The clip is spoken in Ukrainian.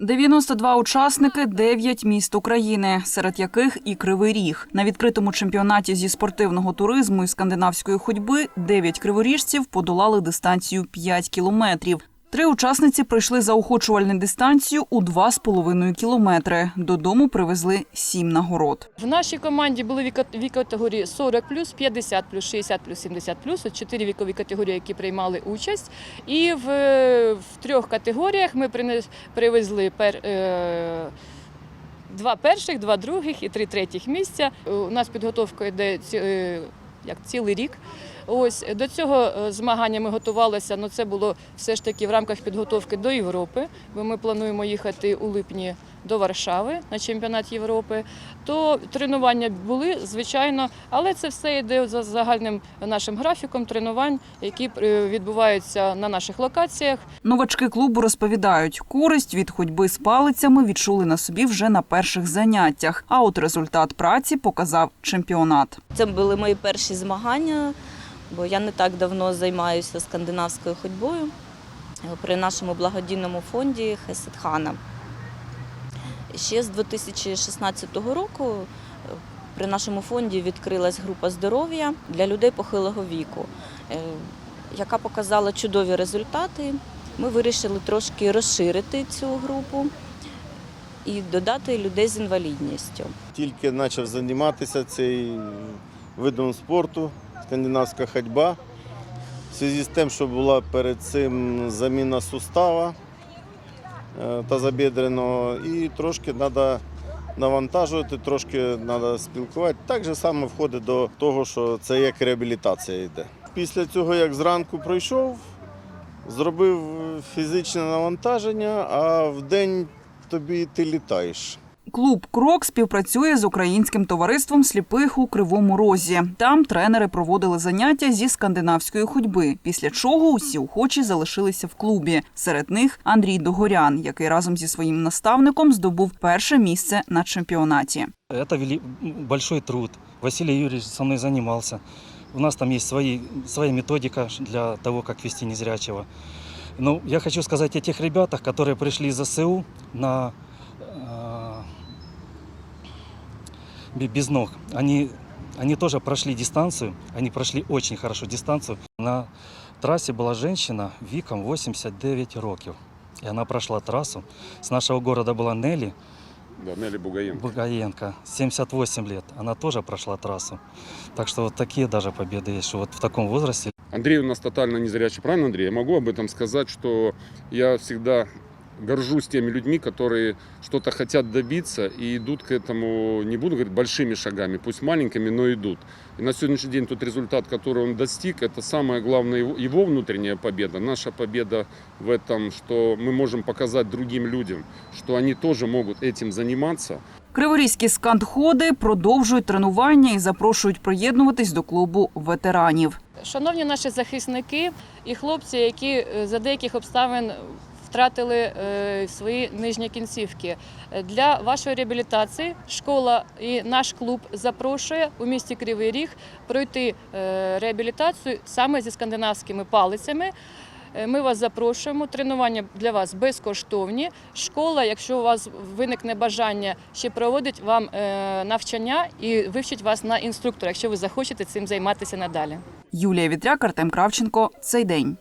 92 учасники, 9 міст України, серед яких і Кривий Ріг. На відкритому чемпіонаті зі спортивного туризму і скандинавської ходьби 9 криворіжців подолали дистанцію 5 кілометрів. Три учасниці пройшли заохочувальну дистанцію у 2,5 кілометри. Додому привезли сім нагород. В нашій команді були віко- вік категорії 40 50 60 70 От чотири вікові категорії, які приймали участь. І в, в трьох категоріях ми принес- привезли пер, е, два перших, два других і три третіх місця. У нас підготовка йде е, як цілий рік. Ось до цього е, змагання ми готувалися. але це було все ж таки в рамках підготовки до Європи, бо ми плануємо їхати у липні до Варшави на чемпіонат Європи. То тренування були, звичайно, але це все йде за загальним нашим графіком тренувань, які е, відбуваються на наших локаціях. Новачки клубу розповідають, користь від ходьби з палицями відчули на собі вже на перших заняттях. А от результат праці показав чемпіонат. Це були мої перші змагання, бо я не так давно займаюся скандинавською ходьбою е, при нашому благодійному фонді Хесетхана. Ще з 2016 року е, при нашому фонді відкрилась група здоров'я для людей похилого віку, е, яка показала чудові результати. Ми вирішили трошки розширити цю групу і додати людей з інвалідністю. Тільки почав займатися цим видом спорту, скандинавська ходьба. В зв'язку з тим, що була перед цим заміна сустава е, тазобідреного, і трошки треба навантажувати, трошки треба спілкувати. Так же саме входить до того, що це як реабілітація йде. Після цього, як зранку пройшов, зробив фізичне навантаження, а в день тобі ти літаєш. Клуб Крок співпрацює з українським товариством сліпих у Кривому Розі. Там тренери проводили заняття зі скандинавської ходьби. Після чого усі охочі залишилися в клубі. Серед них Андрій Догорян, який разом зі своїм наставником здобув перше місце на чемпіонаті. Это вели- большой труд. Василий Юрьевич со мной занимался. У нас там есть свои, своя методика для того, как вести незрячего. Но я хочу сказать о тех ребятах, которые пришли из ЗСУ на э, бе- без ног. Они, они тоже прошли дистанцию, они прошли очень хорошо дистанцию. На трассе была женщина віком 89 років. И она прошла трассу. С нашего города была Нелли, Да, Нелли Бугаенко. Бугаенко, 78 лет, она тоже прошла трассу. Так что вот такие даже победы есть, что вот в таком возрасте Андрей у нас тотально незрячий. Правильно, Андрей? Я могу об этом сказать, что я всегда горжусь теми людьми, которые что-то хотят добиться и идут к этому, не буду говорить большими шагами, пусть маленькими, но идут. И на сегодняшний день тот результат, который он достиг, это самая главная его, его внутренняя победа. Наша победа в этом, что мы можем показать другим людям, что они тоже могут этим заниматься, Криворізькі скандходи продовжують тренування і запрошують приєднуватись до клубу ветеранів. Шановні наші захисники і хлопці, які е, за деяких обставин втратили е, свої нижні кінцівки. Для вашої реабілітації школа і наш клуб запрошує у місті Кривий Ріг пройти е, реабілітацію саме зі скандинавськими палицями. Е, Ми вас запрошуємо. Тренування для вас безкоштовні. Школа, якщо у вас виникне бажання, ще проводить вам навчання і вивчить вас на інструктора, якщо ви захочете цим займатися надалі. Юлія Вітряк, Артем Кравченко. Цей день.